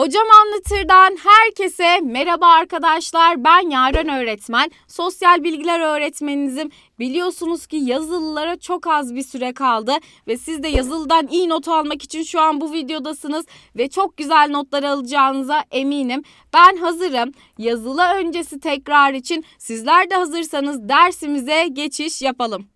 Hocam Anlatır'dan herkese merhaba arkadaşlar. Ben Yaren öğretmen. Sosyal bilgiler öğretmeninizim. Biliyorsunuz ki yazılılara çok az bir süre kaldı ve siz de yazılıdan iyi not almak için şu an bu videodasınız ve çok güzel notlar alacağınıza eminim. Ben hazırım. Yazılı öncesi tekrar için sizler de hazırsanız dersimize geçiş yapalım.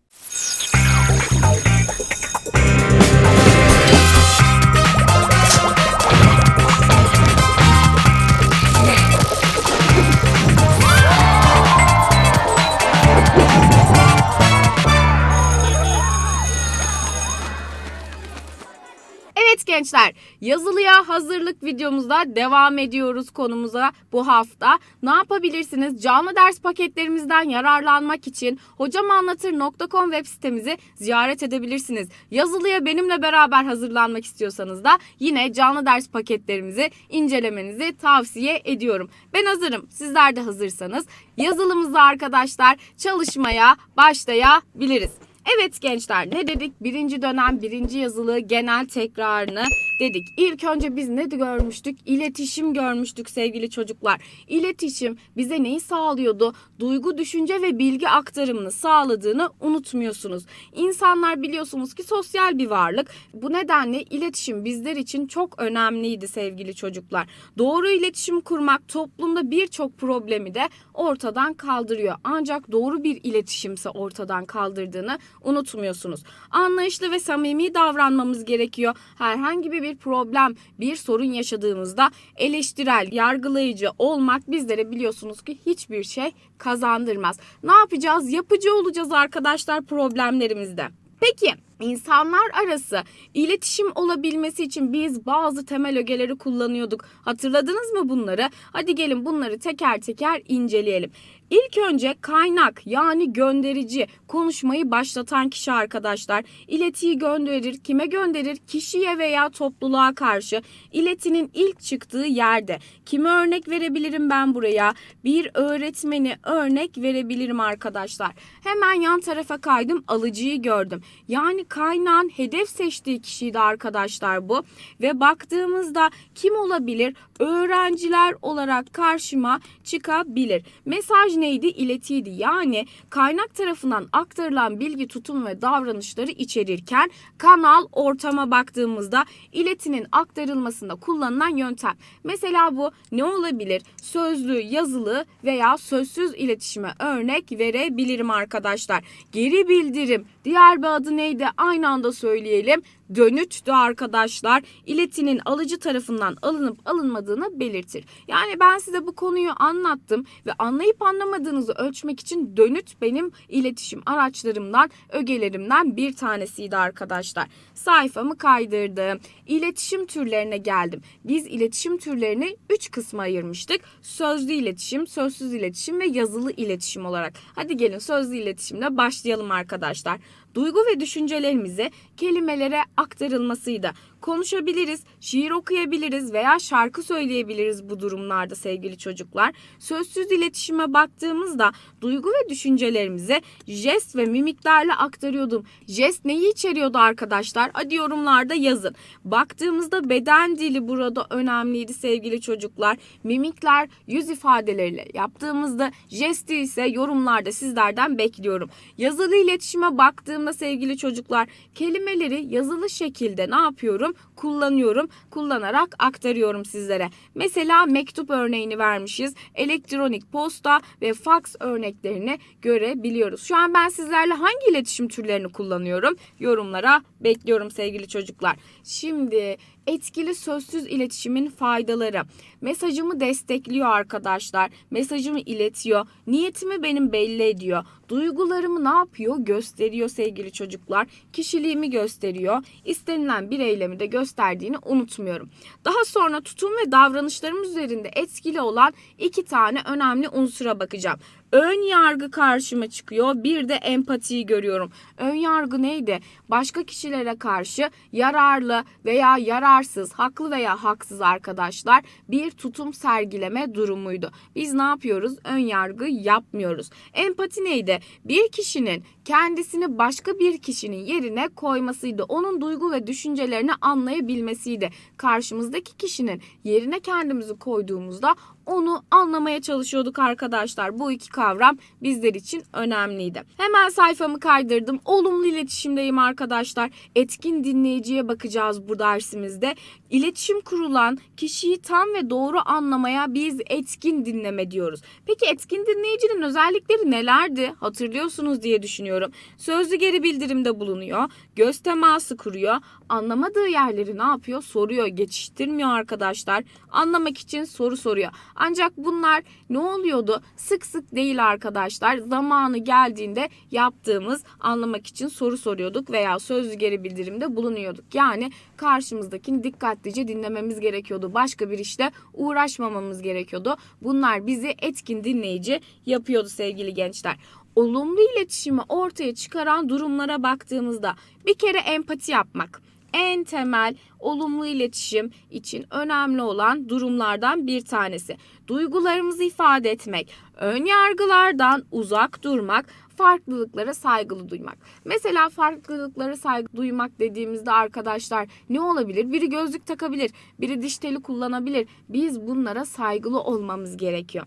Evet gençler, yazılıya hazırlık videomuzda devam ediyoruz konumuza bu hafta. Ne yapabilirsiniz? Canlı ders paketlerimizden yararlanmak için hocamanlatır.com web sitemizi ziyaret edebilirsiniz. Yazılıya benimle beraber hazırlanmak istiyorsanız da yine canlı ders paketlerimizi incelemenizi tavsiye ediyorum. Ben hazırım. Sizler de hazırsanız yazılımızda arkadaşlar çalışmaya başlayabiliriz. Evet gençler ne dedik? Birinci dönem birinci yazılı genel tekrarını dedik. İlk önce biz ne görmüştük? İletişim görmüştük sevgili çocuklar. İletişim bize neyi sağlıyordu? Duygu, düşünce ve bilgi aktarımını sağladığını unutmuyorsunuz. İnsanlar biliyorsunuz ki sosyal bir varlık. Bu nedenle iletişim bizler için çok önemliydi sevgili çocuklar. Doğru iletişim kurmak toplumda birçok problemi de ortadan kaldırıyor. Ancak doğru bir iletişimse ortadan kaldırdığını unutmuyorsunuz. Anlayışlı ve samimi davranmamız gerekiyor. Herhangi bir bir problem, bir sorun yaşadığımızda eleştirel, yargılayıcı olmak bizlere biliyorsunuz ki hiçbir şey kazandırmaz. Ne yapacağız? Yapıcı olacağız arkadaşlar problemlerimizde. Peki İnsanlar arası iletişim olabilmesi için biz bazı temel ögeleri kullanıyorduk. Hatırladınız mı bunları? Hadi gelin bunları teker teker inceleyelim. İlk önce kaynak yani gönderici konuşmayı başlatan kişi arkadaşlar. İletiyi gönderir. Kime gönderir? Kişiye veya topluluğa karşı. İletinin ilk çıktığı yerde. Kime örnek verebilirim ben buraya? Bir öğretmeni örnek verebilirim arkadaşlar. Hemen yan tarafa kaydım alıcıyı gördüm. Yani kaynağın hedef seçtiği kişiydi arkadaşlar bu. Ve baktığımızda kim olabilir? Öğrenciler olarak karşıma çıkabilir. Mesaj neydi? İletiydi. Yani kaynak tarafından aktarılan bilgi, tutum ve davranışları içerirken kanal ortama baktığımızda iletinin aktarılmasında kullanılan yöntem. Mesela bu ne olabilir? Sözlü, yazılı veya sözsüz iletişime örnek verebilirim arkadaşlar. Geri bildirim. Diğer bir adı neydi? Aynı anda söyleyelim dönüttü arkadaşlar. İletinin alıcı tarafından alınıp alınmadığını belirtir. Yani ben size bu konuyu anlattım ve anlayıp anlamadığınızı ölçmek için dönüt benim iletişim araçlarımdan, ögelerimden bir tanesiydi arkadaşlar. Sayfamı kaydırdım. İletişim türlerine geldim. Biz iletişim türlerini 3 kısma ayırmıştık. Sözlü iletişim, sözsüz iletişim ve yazılı iletişim olarak. Hadi gelin sözlü iletişimle başlayalım arkadaşlar. Duygu ve düşüncelerimizi kelimelere aktarılmasıydı. Konuşabiliriz, şiir okuyabiliriz veya şarkı söyleyebiliriz bu durumlarda sevgili çocuklar. Sözsüz iletişime baktığımızda duygu ve düşüncelerimizi jest ve mimiklerle aktarıyordum. Jest neyi içeriyordu arkadaşlar? Hadi yorumlarda yazın. Baktığımızda beden dili burada önemliydi sevgili çocuklar. Mimikler yüz ifadeleriyle yaptığımızda jesti ise yorumlarda sizlerden bekliyorum. Yazılı iletişime baktığımda sevgili çocuklar kelimeleri yazılı şekilde ne yapıyorum? Kullanıyorum. Kullanarak aktarıyorum sizlere. Mesela mektup örneğini vermişiz. Elektronik posta ve fax örneklerini görebiliyoruz. Şu an ben sizlerle hangi iletişim türlerini kullanıyorum? Yorumlara bekliyorum sevgili çocuklar. Şimdi etkili sözsüz iletişimin faydaları. Mesajımı destekliyor arkadaşlar. Mesajımı iletiyor. Niyetimi benim belli ediyor. Duygularımı ne yapıyor? Gösteriyor sevgili çocuklar. Kişiliğimi gösteriyor. İstenilen bir eylemi de gösterdiğini unutmuyorum. Daha sonra tutum ve davranışlarım üzerinde etkili olan iki tane önemli unsura bakacağım. Ön yargı karşıma çıkıyor. Bir de empatiyi görüyorum. Ön yargı neydi? Başka kişilere karşı yararlı veya yararsız, haklı veya haksız arkadaşlar bir tutum sergileme durumuydu. Biz ne yapıyoruz? Ön yargı yapmıyoruz. Empati neydi? Bir kişinin kendisini başka bir kişinin yerine koymasıydı. Onun duygu ve düşüncelerini anlayabilmesiydi. Karşımızdaki kişinin yerine kendimizi koyduğumuzda onu anlamaya çalışıyorduk arkadaşlar. Bu iki kavram bizler için önemliydi. Hemen sayfamı kaydırdım. Olumlu iletişimdeyim arkadaşlar. Etkin dinleyiciye bakacağız bu dersimizde. İletişim kurulan kişiyi tam ve doğru anlamaya biz etkin dinleme diyoruz. Peki etkin dinleyicinin özellikleri nelerdi? Hatırlıyorsunuz diye düşünüyorum. Sözlü geri bildirimde bulunuyor. Göz teması kuruyor. Anlamadığı yerleri ne yapıyor? Soruyor. Geçiştirmiyor arkadaşlar. Anlamak için soru soruyor. Ancak bunlar ne oluyordu? Sık sık değil arkadaşlar. Zamanı geldiğinde yaptığımız anlamak için soru soruyorduk veya sözlü geri bildirimde bulunuyorduk. Yani karşımızdakini dikkatlice dinlememiz gerekiyordu. Başka bir işte uğraşmamamız gerekiyordu. Bunlar bizi etkin dinleyici yapıyordu sevgili gençler olumlu iletişimi ortaya çıkaran durumlara baktığımızda bir kere empati yapmak en temel olumlu iletişim için önemli olan durumlardan bir tanesi. Duygularımızı ifade etmek, ön yargılardan uzak durmak, farklılıklara saygılı duymak. Mesela farklılıklara saygı duymak dediğimizde arkadaşlar ne olabilir? Biri gözlük takabilir, biri diş teli kullanabilir. Biz bunlara saygılı olmamız gerekiyor.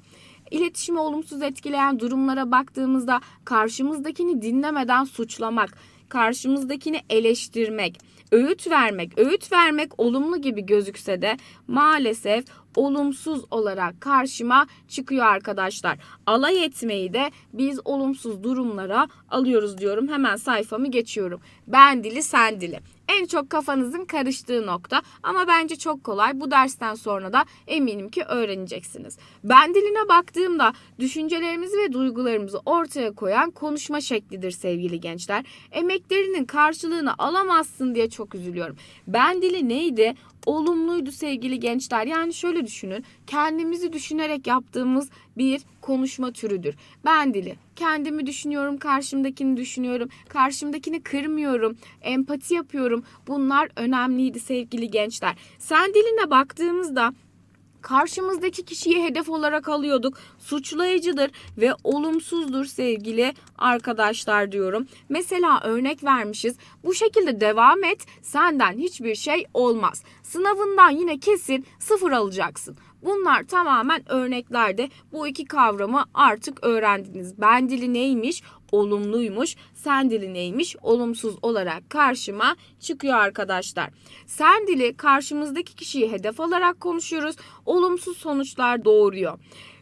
İletişimi olumsuz etkileyen durumlara baktığımızda karşımızdakini dinlemeden suçlamak, karşımızdakini eleştirmek, öğüt vermek, öğüt vermek olumlu gibi gözükse de maalesef olumsuz olarak karşıma çıkıyor arkadaşlar. Alay etmeyi de biz olumsuz durumlara alıyoruz diyorum. Hemen sayfamı geçiyorum. Ben dili sen dili. En çok kafanızın karıştığı nokta ama bence çok kolay. Bu dersten sonra da eminim ki öğreneceksiniz. Ben diline baktığımda düşüncelerimizi ve duygularımızı ortaya koyan konuşma şeklidir sevgili gençler. Emeklerinin karşılığını alamazsın diye çok üzülüyorum. Ben dili neydi? Olumluydu sevgili gençler. Yani şöyle düşünün. Kendimizi düşünerek yaptığımız bir konuşma türüdür. Ben dili. Kendimi düşünüyorum, karşımdakini düşünüyorum. Karşımdakini kırmıyorum. Empati yapıyorum. Bunlar önemliydi sevgili gençler. Sen diline baktığımızda karşımızdaki kişiyi hedef olarak alıyorduk. Suçlayıcıdır ve olumsuzdur sevgili arkadaşlar diyorum. Mesela örnek vermişiz. Bu şekilde devam et. Senden hiçbir şey olmaz. Sınavından yine kesin sıfır alacaksın. Bunlar tamamen örneklerde bu iki kavramı artık öğrendiniz. Ben dili neymiş? Olumluymuş. Sen dili neymiş? Olumsuz olarak karşıma çıkıyor arkadaşlar. Sen dili karşımızdaki kişiyi hedef alarak konuşuyoruz. Olumsuz sonuçlar doğuruyor.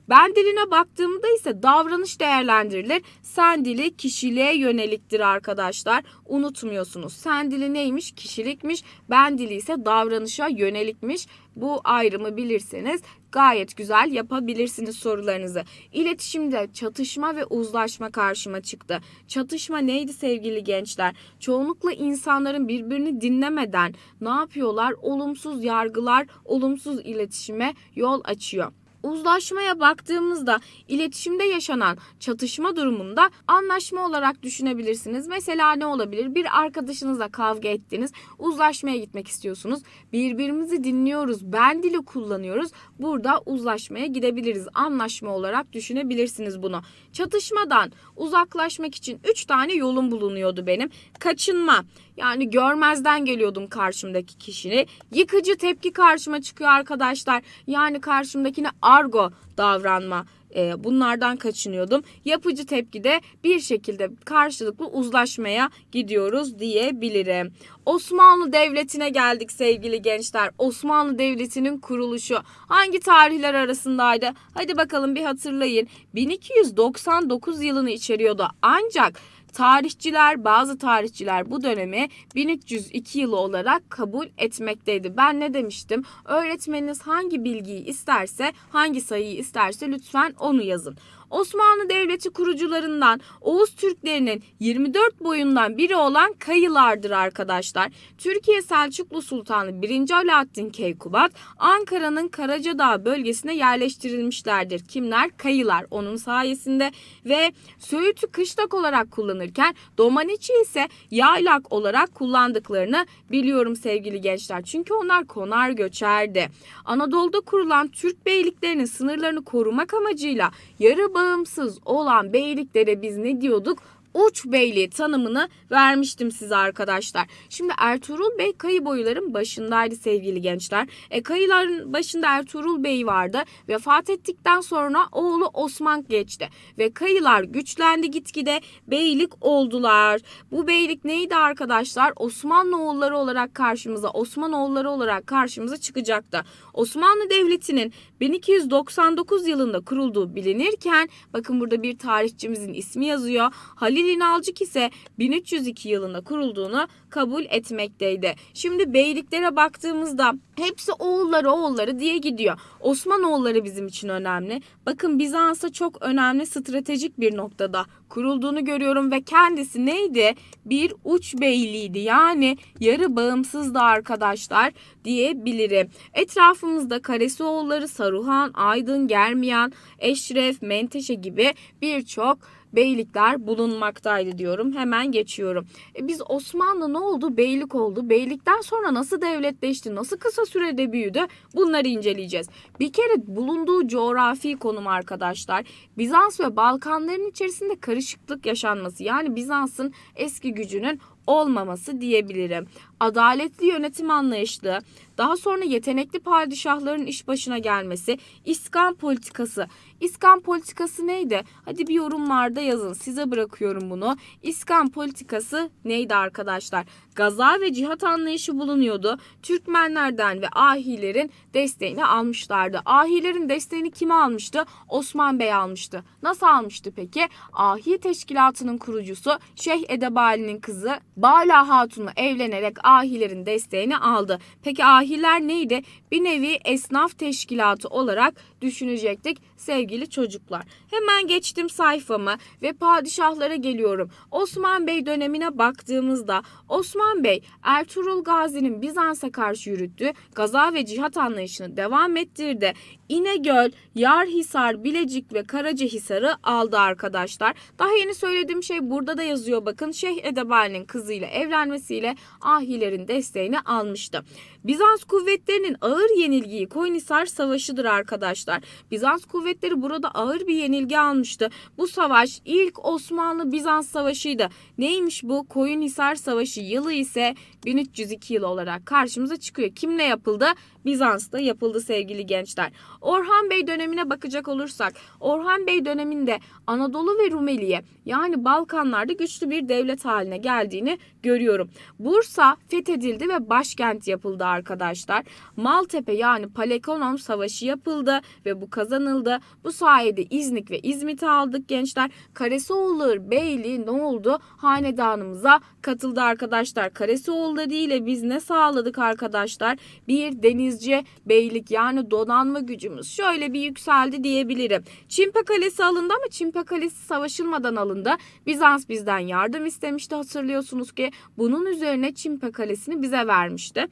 Ben diline baktığımda ise davranış değerlendirilir. Sen dili kişiliğe yöneliktir arkadaşlar. Unutmuyorsunuz. Sen dili neymiş? Kişilikmiş. Ben dili ise davranışa yönelikmiş. Bu ayrımı bilirseniz gayet güzel yapabilirsiniz sorularınızı. İletişimde çatışma ve uzlaşma karşıma çıktı. Çatışma neydi sevgili gençler? Çoğunlukla insanların birbirini dinlemeden ne yapıyorlar? Olumsuz yargılar, olumsuz iletişime yol açıyor. Uzlaşmaya baktığımızda iletişimde yaşanan çatışma durumunda anlaşma olarak düşünebilirsiniz. Mesela ne olabilir? Bir arkadaşınızla kavga ettiniz. Uzlaşmaya gitmek istiyorsunuz. Birbirimizi dinliyoruz. Ben dili kullanıyoruz. Burada uzlaşmaya gidebiliriz. Anlaşma olarak düşünebilirsiniz bunu. Çatışmadan uzaklaşmak için 3 tane yolum bulunuyordu benim. Kaçınma. Yani görmezden geliyordum karşımdaki kişini. Yıkıcı tepki karşıma çıkıyor arkadaşlar. Yani karşımdakine argo davranma e, bunlardan kaçınıyordum. Yapıcı tepkide bir şekilde karşılıklı uzlaşmaya gidiyoruz diyebilirim. Osmanlı Devleti'ne geldik sevgili gençler. Osmanlı Devleti'nin kuruluşu hangi tarihler arasındaydı? Hadi bakalım bir hatırlayın. 1299 yılını içeriyordu. Ancak tarihçiler, bazı tarihçiler bu dönemi 1302 yılı olarak kabul etmekteydi. Ben ne demiştim? Öğretmeniniz hangi bilgiyi isterse, hangi sayıyı isterse lütfen onu yazın. Osmanlı Devleti kurucularından Oğuz Türklerinin 24 boyundan biri olan Kayılardır arkadaşlar. Türkiye Selçuklu Sultanı 1. Alaaddin Keykubat Ankara'nın Karacadağ bölgesine yerleştirilmişlerdir. Kimler? Kayılar onun sayesinde ve Söğüt'ü kışlak olarak kullanırken Domaniçi ise yaylak olarak kullandıklarını biliyorum sevgili gençler. Çünkü onlar konar göçerdi. Anadolu'da kurulan Türk beyliklerinin sınırlarını korumak amacıyla yarı bağımsız olan beyliklere biz ne diyorduk? Uç beyliği tanımını vermiştim size arkadaşlar. Şimdi Ertuğrul Bey kayı boyların başındaydı sevgili gençler. E, kayıların başında Ertuğrul Bey vardı. Vefat ettikten sonra oğlu Osman geçti. Ve kayılar güçlendi gitgide beylik oldular. Bu beylik neydi arkadaşlar? Osmanlı oğulları olarak karşımıza, Osmanoğulları olarak karşımıza çıkacaktı. Osmanlı Devleti'nin 1299 yılında kurulduğu bilinirken bakın burada bir tarihçimizin ismi yazıyor. Halil İnalcık ise 1302 yılında kurulduğunu kabul etmekteydi. Şimdi beyliklere baktığımızda hepsi oğulları oğulları diye gidiyor. Osmanoğulları bizim için önemli. Bakın Bizans'a çok önemli stratejik bir noktada kurulduğunu görüyorum ve kendisi neydi? Bir uç beyliydi. Yani yarı bağımsızdı arkadaşlar diyebilirim. Etrafımızda Karesioğulları, Saruhan, Aydın, Germiyan, Eşref, Menteşe gibi birçok beylikler bulunmaktaydı diyorum. Hemen geçiyorum. E biz Osmanlı ne oldu? Beylik oldu. Beylikten sonra nasıl devletleşti? Nasıl kısa sürede büyüdü? Bunları inceleyeceğiz. Bir kere bulunduğu coğrafi konum arkadaşlar. Bizans ve Balkanların içerisinde karışıklık yaşanması. Yani Bizans'ın eski gücünün olmaması diyebilirim. Adaletli yönetim anlayışlı, daha sonra yetenekli padişahların iş başına gelmesi, iskan politikası. İskan politikası neydi? Hadi bir yorumlarda yazın. Size bırakıyorum bunu. İskan politikası neydi arkadaşlar? Gaza ve cihat anlayışı bulunuyordu. Türkmenlerden ve ahilerin desteğini almışlardı. Ahilerin desteğini kim almıştı? Osman Bey almıştı. Nasıl almıştı peki? Ahi teşkilatının kurucusu Şeyh Edebali'nin kızı Bala Hatun'la evlenerek ahilerin desteğini aldı. Peki ahiler neydi? Bir nevi esnaf teşkilatı olarak düşünecektik sevgili çocuklar. Hemen geçtim sayfamı ve padişahlara geliyorum. Osman Bey dönemine baktığımızda Osman Bey Ertuğrul Gazi'nin Bizans'a karşı yürüttüğü gaza ve cihat anlayışını devam ettirdi. İnegöl, Yarhisar, Bilecik ve Karacahisar'ı aldı arkadaşlar. Daha yeni söylediğim şey burada da yazıyor bakın. Şeyh Edebali'nin kızıyla evlenmesiyle ahilerin desteğini almıştı. Bizans kuvvetlerinin ağır yenilgiyi Koyunhisar Savaşı'dır arkadaşlar. Bizans kuvvetleri burada ağır bir yenilgi almıştı. Bu savaş ilk Osmanlı-Bizans Savaşı'ydı. Neymiş bu? Koyunhisar Savaşı yılı ise 1302 yıl olarak karşımıza çıkıyor. Kimle yapıldı? Bizans'ta yapıldı sevgili gençler. Orhan Bey dönemine bakacak olursak Orhan Bey döneminde Anadolu ve Rumeliye yani Balkanlarda güçlü bir devlet haline geldiğini görüyorum. Bursa fethedildi ve başkent yapıldı arkadaşlar. Maltepe yani Palekonom Savaşı yapıldı ve bu kazanıldı. Bu sayede İznik ve İzmit'i aldık gençler. Karesioğulları Beyliği ne oldu? Hanedanımıza katıldı arkadaşlar. Karesioğulları ile biz ne sağladık arkadaşlar? Bir denizci beylik yani donanma gücümüz şöyle bir yükseldi diyebilirim. Çimpe Kalesi alındı ama Çimpe Kalesi savaşılmadan alındı. Bizans bizden yardım istemişti hatırlıyorsunuz ki bunun üzerine Çimpe Kalesi'ni bize vermişti.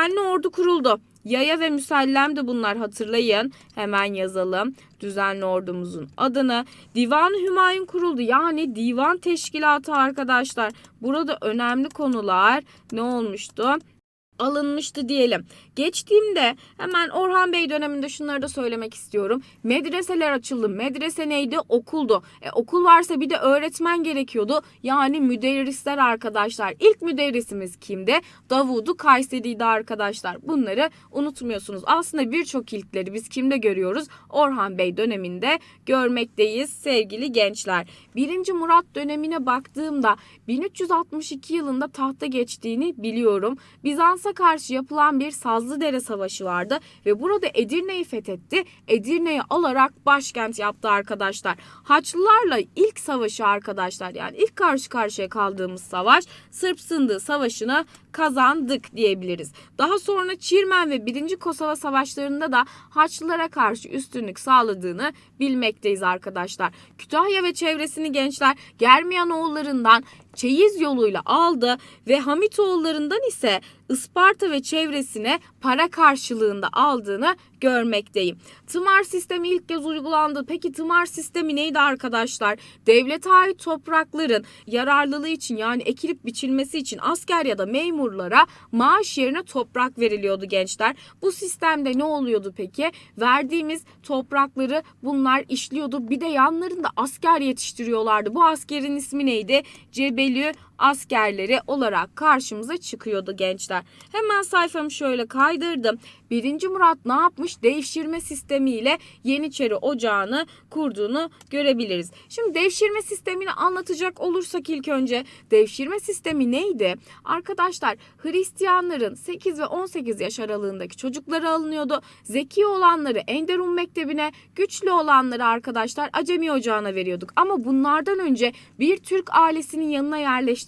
Düzenli ordu kuruldu. Yaya ve müsellem de bunlar hatırlayın. Hemen yazalım. Düzenli ordumuzun adını. Divan Hümayun kuruldu. Yani divan teşkilatı arkadaşlar. Burada önemli konular ne olmuştu? Alınmıştı diyelim. Geçtiğimde hemen Orhan Bey döneminde şunları da söylemek istiyorum. Medreseler açıldı. Medrese neydi? Okuldu. E, okul varsa bir de öğretmen gerekiyordu. Yani müderrisler arkadaşlar. İlk müderrisimiz kimdi? Davudu Kayseri'ydi arkadaşlar. Bunları unutmuyorsunuz. Aslında birçok ilkleri biz kimde görüyoruz? Orhan Bey döneminde görmekteyiz sevgili gençler. 1. Murat dönemine baktığımda 1362 yılında tahta geçtiğini biliyorum. Bizans'a Bizans'a karşı yapılan bir Sazlıdere Savaşı vardı ve burada Edirne'yi fethetti. Edirne'yi alarak başkent yaptı arkadaşlar. Haçlılarla ilk savaşı arkadaşlar yani ilk karşı karşıya kaldığımız savaş Sırp Sındığı Savaşı'nı kazandık diyebiliriz. Daha sonra Çirmen ve 1. Kosova Savaşları'nda da Haçlılara karşı üstünlük sağladığını bilmekteyiz arkadaşlar. Kütahya ve çevresini gençler Germiyanoğullarından çeyiz yoluyla aldı ve Hamitoğullarından ise Isparta ve çevresine para karşılığında aldığını görmekteyim. Tımar sistemi ilk kez uygulandı. Peki tımar sistemi neydi arkadaşlar? Devlete ait toprakların yararlılığı için yani ekilip biçilmesi için asker ya da memurlara maaş yerine toprak veriliyordu gençler. Bu sistemde ne oluyordu peki? Verdiğimiz toprakları bunlar işliyordu. Bir de yanlarında asker yetiştiriyorlardı. Bu askerin ismi neydi? milieu askerleri olarak karşımıza çıkıyordu gençler. Hemen sayfamı şöyle kaydırdım. Birinci Murat ne yapmış? Devşirme sistemiyle Yeniçeri Ocağı'nı kurduğunu görebiliriz. Şimdi devşirme sistemini anlatacak olursak ilk önce devşirme sistemi neydi? Arkadaşlar Hristiyanların 8 ve 18 yaş aralığındaki çocukları alınıyordu. Zeki olanları Enderun Mektebi'ne, güçlü olanları arkadaşlar Acemi Ocağı'na veriyorduk. Ama bunlardan önce bir Türk ailesinin yanına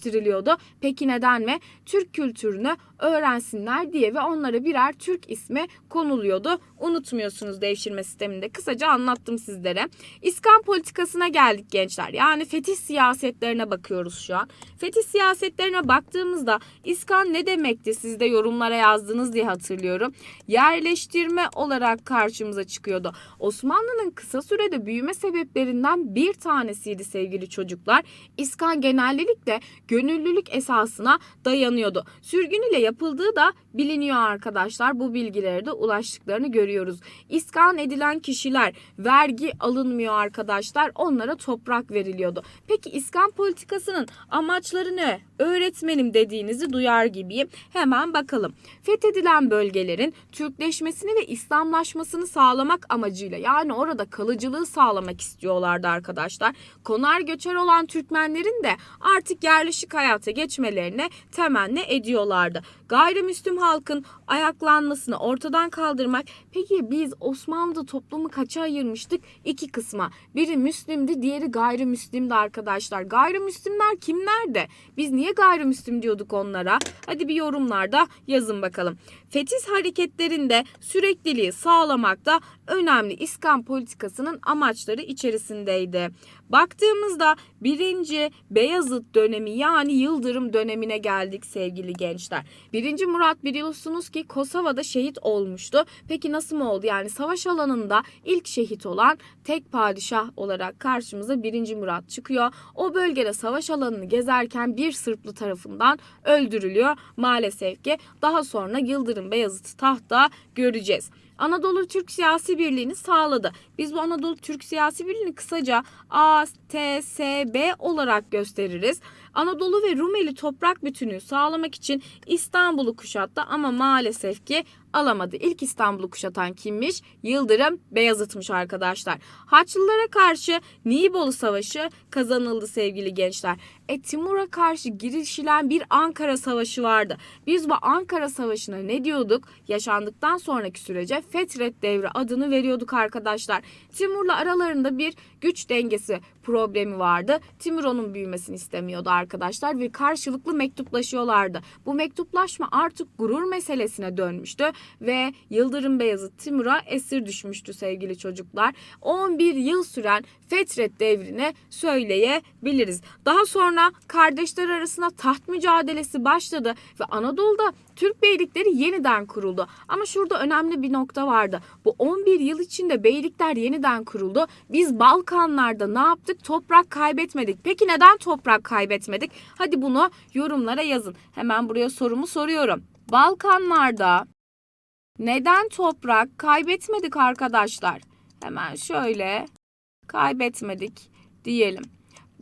yerleştiriliyordu. Peki neden mi? Türk kültürünü öğrensinler diye ve onlara birer Türk ismi konuluyordu. Unutmuyorsunuz devşirme sisteminde. Kısaca anlattım sizlere. İskan politikasına geldik gençler. Yani fetih siyasetlerine bakıyoruz şu an. Fetih siyasetlerine baktığımızda İskan ne demekti? Siz de yorumlara yazdınız diye hatırlıyorum. Yerleştirme olarak karşımıza çıkıyordu. Osmanlı'nın kısa sürede büyüme sebeplerinden bir tanesiydi sevgili çocuklar. İskan genellikle gönüllülük esasına dayanıyordu. Sürgün ile yapıldığı da biliniyor arkadaşlar. Bu bilgilere de ulaştıklarını görüyoruz. İskan edilen kişiler vergi alınmıyor arkadaşlar. Onlara toprak veriliyordu. Peki iskan politikasının amaçları ne? Öğretmenim dediğinizi duyar gibiyim. Hemen bakalım. Fethedilen bölgelerin Türkleşmesini ve İslamlaşmasını sağlamak amacıyla yani orada kalıcılığı sağlamak istiyorlardı arkadaşlar. Konar göçer olan Türkmenlerin de artık yerleşik hayata geçmelerine temenni ediyorlardı. Gayrimüslim halkın ayaklanmasını ortadan kaldırmak. Peki biz Osmanlı toplumu kaça ayırmıştık? İki kısma. Biri Müslimdi, diğeri gayrimüslimdi arkadaşlar. Gayrimüslimler kimlerdi? Biz niye gayrimüslim diyorduk onlara? Hadi bir yorumlarda yazın bakalım. Fetih hareketlerinde sürekliliği sağlamakta önemli İskan politikasının amaçları içerisindeydi. Baktığımızda birinci Beyazıt dönemi yani Yıldırım dönemine geldik sevgili gençler. Birinci Murat biliyorsunuz ki Kosova'da şehit olmuştu. Peki nasıl mı oldu? Yani savaş alanında ilk şehit olan tek padişah olarak karşımıza birinci Murat çıkıyor. O bölgede savaş alanını gezerken bir Sırplı tarafından öldürülüyor maalesef ki. Daha sonra Yıldırım Beyazıt'ı tahta göreceğiz. Anadolu Türk Siyasi Birliği'ni sağladı. Biz bu Anadolu Türk Siyasi Birliği'ni kısaca ATSB olarak gösteririz. Anadolu ve Rumeli toprak bütünlüğü sağlamak için İstanbul'u kuşattı ama maalesef ki alamadı. İlk İstanbul'u kuşatan kimmiş? Yıldırım Beyazıt'mış arkadaşlar. Haçlılara karşı Nibolu Savaşı kazanıldı sevgili gençler. E Timur'a karşı girişilen bir Ankara Savaşı vardı. Biz bu Ankara Savaşı'na ne diyorduk? Yaşandıktan sonraki sürece Fetret Devri adını veriyorduk arkadaşlar. Timur'la aralarında bir güç dengesi problemi vardı. Timur onun büyümesini istemiyordu arkadaşlar ve karşılıklı mektuplaşıyorlardı. Bu mektuplaşma artık gurur meselesine dönmüştü ve Yıldırım Beyazıt Timur'a esir düşmüştü sevgili çocuklar. 11 yıl süren Fetret devrini söyleyebiliriz. Daha sonra kardeşler arasında taht mücadelesi başladı ve Anadolu'da Türk beylikleri yeniden kuruldu. Ama şurada önemli bir nokta vardı. Bu 11 yıl içinde beylikler yeniden kuruldu. Biz Balkanlarda ne yaptık? Toprak kaybetmedik. Peki neden toprak kaybetmedik? Hadi bunu yorumlara yazın. Hemen buraya sorumu soruyorum. Balkanlarda neden toprak kaybetmedik arkadaşlar? Hemen şöyle kaybetmedik diyelim.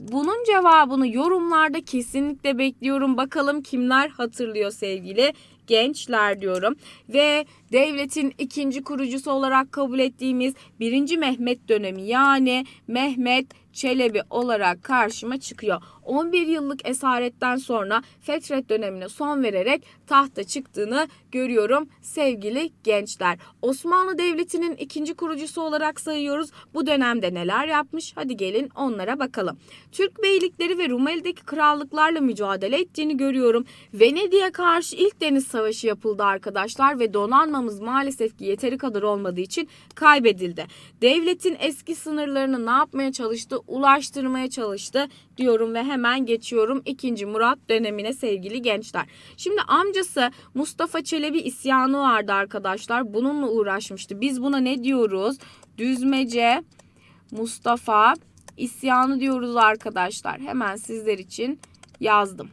Bunun cevabını yorumlarda kesinlikle bekliyorum. Bakalım kimler hatırlıyor sevgili gençler diyorum. Ve devletin ikinci kurucusu olarak kabul ettiğimiz 1. Mehmet dönemi yani Mehmet Çelebi olarak karşıma çıkıyor. 11 yıllık esaretten sonra Fetret dönemine son vererek tahta çıktığını görüyorum sevgili gençler. Osmanlı Devleti'nin ikinci kurucusu olarak sayıyoruz. Bu dönemde neler yapmış? Hadi gelin onlara bakalım. Türk beylikleri ve Rumeli'deki krallıklarla mücadele ettiğini görüyorum. Venedik'e karşı ilk deniz savaşı yapıldı arkadaşlar ve donanmamız maalesef ki yeteri kadar olmadığı için kaybedildi. Devletin eski sınırlarını ne yapmaya çalıştı? Ulaştırmaya çalıştı diyorum ve hemen geçiyorum 2. Murat dönemine sevgili gençler. Şimdi amcası Mustafa Çelebi isyanı vardı arkadaşlar. Bununla uğraşmıştı. Biz buna ne diyoruz? Düzmece Mustafa isyanı diyoruz arkadaşlar. Hemen sizler için yazdım.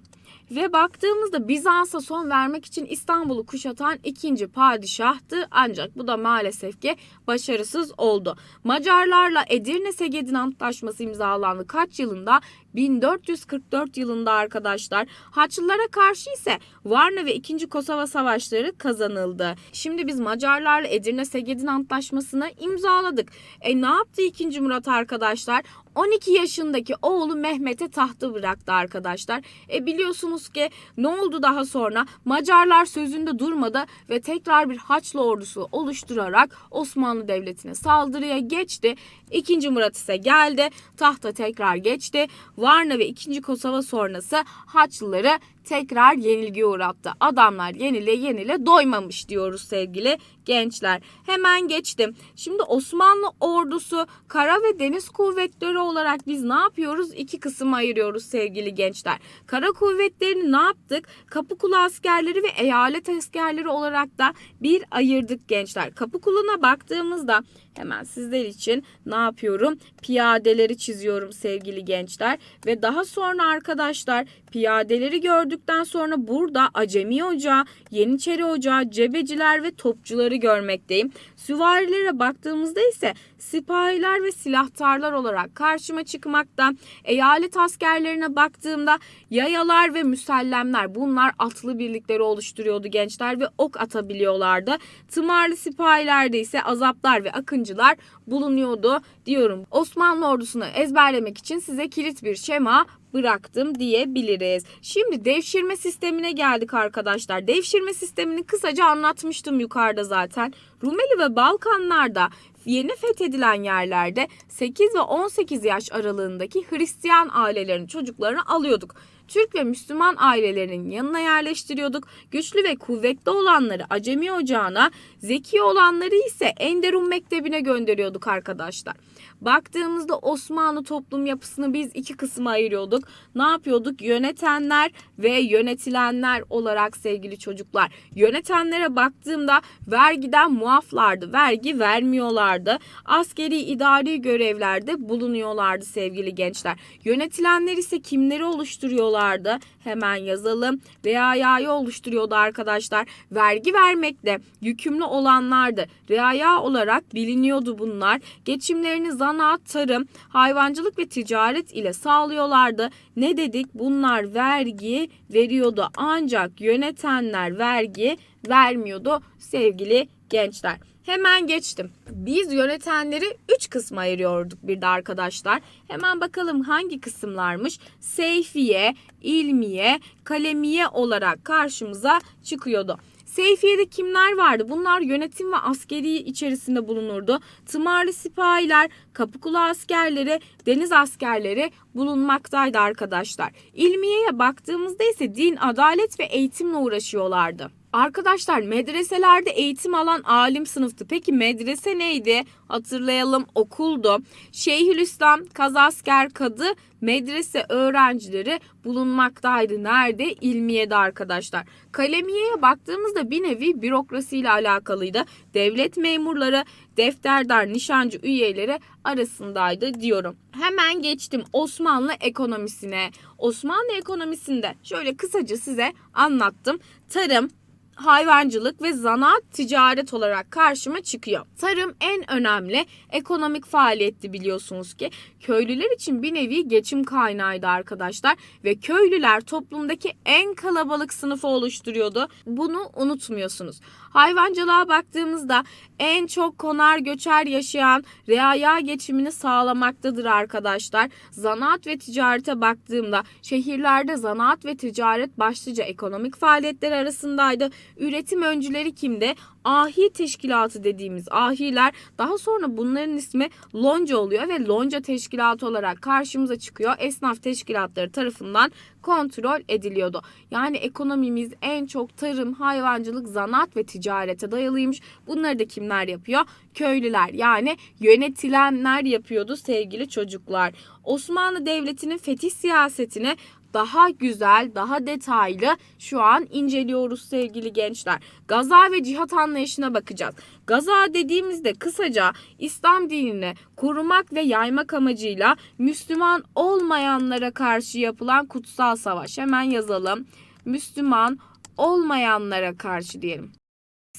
Ve baktığımızda Bizans'a son vermek için İstanbul'u kuşatan ikinci padişahtı ancak bu da maalesef ki başarısız oldu. Macarlarla Edirne Segedin Antlaşması imzalandı. Kaç yılında? 1444 yılında arkadaşlar. Haçlılara karşı ise Varna ve 2. Kosova Savaşları kazanıldı. Şimdi biz Macarlarla Edirne Segedin Antlaşması'nı imzaladık. E ne yaptı 2. Murat arkadaşlar? 12 yaşındaki oğlu Mehmet'e tahtı bıraktı arkadaşlar. E biliyorsunuz ki ne oldu daha sonra? Macarlar sözünde durmadı ve tekrar bir Haçlı ordusu oluşturarak Osmanlı Devleti'ne saldırıya geçti. 2. Murat ise geldi. Tahta tekrar geçti. Varna ve 2. Kosova sonrası Haçlıları tekrar yenilgiye uğrattı. Adamlar yenile yenile doymamış diyoruz sevgili gençler. Hemen geçtim. Şimdi Osmanlı ordusu kara ve deniz kuvvetleri olarak biz ne yapıyoruz? İki kısım ayırıyoruz sevgili gençler. Kara kuvvetlerini ne yaptık? Kapıkulu askerleri ve eyalet askerleri olarak da bir ayırdık gençler. Kapıkulu'na baktığımızda hemen sizler için ne yapıyorum? Piyadeleri çiziyorum sevgili gençler ve daha sonra arkadaşlar piyadeleri gördükten sonra burada Acemi Ocağı, Yeniçeri Ocağı, Cebeciler ve topçuları görmekteyim. Süvarilere baktığımızda ise sipahiler ve silahtarlar olarak karşıma çıkmakta. Eyalet askerlerine baktığımda yayalar ve müsellemler bunlar atlı birlikleri oluşturuyordu gençler ve ok atabiliyorlardı. Tımarlı sipahilerde ise azaplar ve akıncılar bulunuyordu diyorum. Osmanlı ordusunu ezberlemek için size kilit bir şema bıraktım diyebiliriz. Şimdi devşirme sistemine geldik arkadaşlar. Devşirme sistemini kısaca anlatmıştım yukarıda zaten. Rumeli ve Balkanlarda yeni fethedilen yerlerde 8 ve 18 yaş aralığındaki Hristiyan ailelerin çocuklarını alıyorduk. Türk ve Müslüman ailelerinin yanına yerleştiriyorduk. Güçlü ve kuvvetli olanları Acemi Ocağı'na, zeki olanları ise Enderun Mektebi'ne gönderiyorduk arkadaşlar. Baktığımızda Osmanlı toplum yapısını biz iki kısma ayırıyorduk. Ne yapıyorduk? Yönetenler ve yönetilenler olarak sevgili çocuklar. Yönetenlere baktığımda vergiden muaflardı. Vergi vermiyorlardı. Askeri idari görevlerde bulunuyorlardı sevgili gençler. Yönetilenler ise kimleri oluşturuyorlardı? Hemen yazalım. Reayayı oluşturuyordu arkadaşlar. Vergi vermekle yükümlü olanlardı. Reaya olarak biliniyordu bunlar. Geçimlerini zanaat, tarım, hayvancılık ve ticaret ile sağlıyorlardı. Ne dedik? Bunlar vergi veriyordu. Ancak yönetenler vergi vermiyordu sevgili gençler. Hemen geçtim. Biz yönetenleri 3 kısma ayırıyorduk bir de arkadaşlar. Hemen bakalım hangi kısımlarmış? Seyfiye, ilmiye, kalemiye olarak karşımıza çıkıyordu. Seyfiye'de kimler vardı? Bunlar yönetim ve askeri içerisinde bulunurdu. Tımarlı sipahiler, kapıkulu askerleri, deniz askerleri bulunmaktaydı arkadaşlar. İlmiye'ye baktığımızda ise din, adalet ve eğitimle uğraşıyorlardı. Arkadaşlar medreselerde eğitim alan alim sınıftı. Peki medrese neydi? Hatırlayalım okuldu. Şeyhülislam, kazasker kadı, medrese öğrencileri bulunmaktaydı. Nerede? İlmiye'de arkadaşlar. Kalemiye'ye baktığımızda bir nevi bürokrasiyle alakalıydı. Devlet memurları, defterdar, nişancı üyeleri arasındaydı diyorum. Hemen geçtim Osmanlı ekonomisine. Osmanlı ekonomisinde şöyle kısaca size anlattım. Tarım, hayvancılık ve zanaat ticaret olarak karşıma çıkıyor. Tarım en önemli ekonomik faaliyetti biliyorsunuz ki. Köylüler için bir nevi geçim kaynağıydı arkadaşlar ve köylüler toplumdaki en kalabalık sınıfı oluşturuyordu. Bunu unutmuyorsunuz. Hayvancılığa baktığımızda en çok konar göçer yaşayan reaya geçimini sağlamaktadır arkadaşlar. Zanaat ve ticarete baktığımda şehirlerde zanaat ve ticaret başlıca ekonomik faaliyetler arasındaydı. Üretim öncüleri kimdi? Ahi teşkilatı dediğimiz ahiler daha sonra bunların ismi lonca oluyor ve lonca teşkilatı olarak karşımıza çıkıyor. Esnaf teşkilatları tarafından kontrol ediliyordu. Yani ekonomimiz en çok tarım, hayvancılık, zanaat ve ticarete dayalıymış. Bunları da kimler yapıyor? Köylüler yani yönetilenler yapıyordu sevgili çocuklar. Osmanlı Devleti'nin fetih siyasetini daha güzel, daha detaylı şu an inceliyoruz sevgili gençler. Gaza ve cihat anlayışına bakacağız. Gaza dediğimizde kısaca İslam dinini korumak ve yaymak amacıyla Müslüman olmayanlara karşı yapılan kutsal savaş. Hemen yazalım. Müslüman olmayanlara karşı diyelim.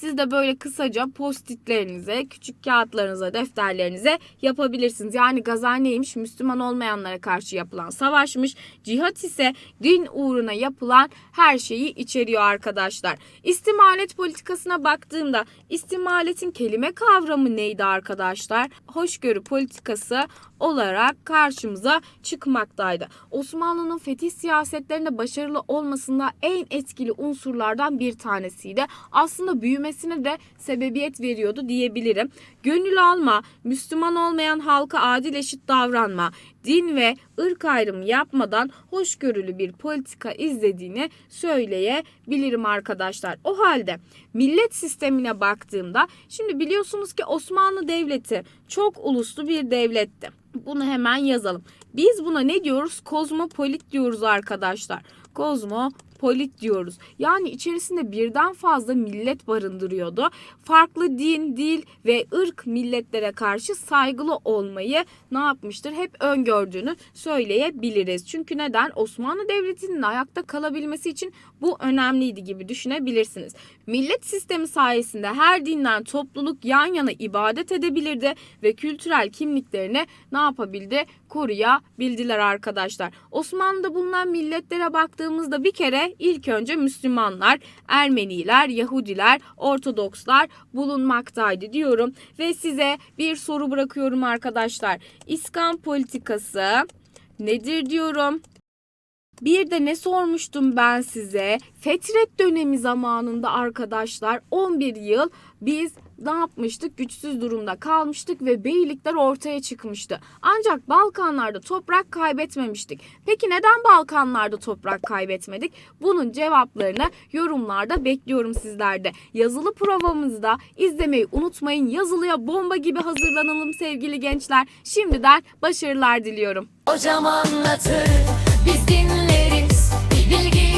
Siz de böyle kısaca postitlerinize, küçük kağıtlarınıza, defterlerinize yapabilirsiniz. Yani gaza neymiş? Müslüman olmayanlara karşı yapılan savaşmış. Cihat ise din uğruna yapılan her şeyi içeriyor arkadaşlar. İstimalet politikasına baktığımda istimaletin kelime kavramı neydi arkadaşlar? Hoşgörü politikası olarak karşımıza çıkmaktaydı. Osmanlı'nın fetih siyasetlerinde başarılı olmasında en etkili unsurlardan bir tanesiydi. Aslında büyümesine de sebebiyet veriyordu diyebilirim. Gönül alma, Müslüman olmayan halka adil eşit davranma, din ve ırk ayrımı yapmadan hoşgörülü bir politika izlediğini söyleyebilirim arkadaşlar. O halde millet sistemine baktığımda şimdi biliyorsunuz ki Osmanlı Devleti çok uluslu bir devletti. Bunu hemen yazalım. Biz buna ne diyoruz? Kozmopolit diyoruz arkadaşlar. Kozmopolit diyoruz. Yani içerisinde birden fazla millet barındırıyordu. Farklı din, dil ve ırk milletlere karşı saygılı olmayı ne yapmıştır? Hep öngördüğünü söyleyebiliriz. Çünkü neden? Osmanlı Devleti'nin ayakta kalabilmesi için bu önemliydi gibi düşünebilirsiniz. Millet sistemi sayesinde her dinden topluluk yan yana ibadet edebilirdi ve kültürel kimliklerini ne yapabildi? Koruyabildiler arkadaşlar. Osmanlı'da bulunan milletlere baktığımızda bir kere ilk önce Müslümanlar, Ermeniler, Yahudiler, Ortodokslar bulunmaktaydı diyorum. Ve size bir soru bırakıyorum arkadaşlar. İskan politikası nedir diyorum. Bir de ne sormuştum ben size? Fetret dönemi zamanında arkadaşlar 11 yıl biz ne yapmıştık? Güçsüz durumda kalmıştık ve beylikler ortaya çıkmıştı. Ancak Balkanlarda toprak kaybetmemiştik. Peki neden Balkanlarda toprak kaybetmedik? Bunun cevaplarını yorumlarda bekliyorum sizlerde. Yazılı provamızda izlemeyi unutmayın. Yazılıya bomba gibi hazırlanalım sevgili gençler. Şimdiden başarılar diliyorum. Hocam anlatır, biz dinleriz. Bilgi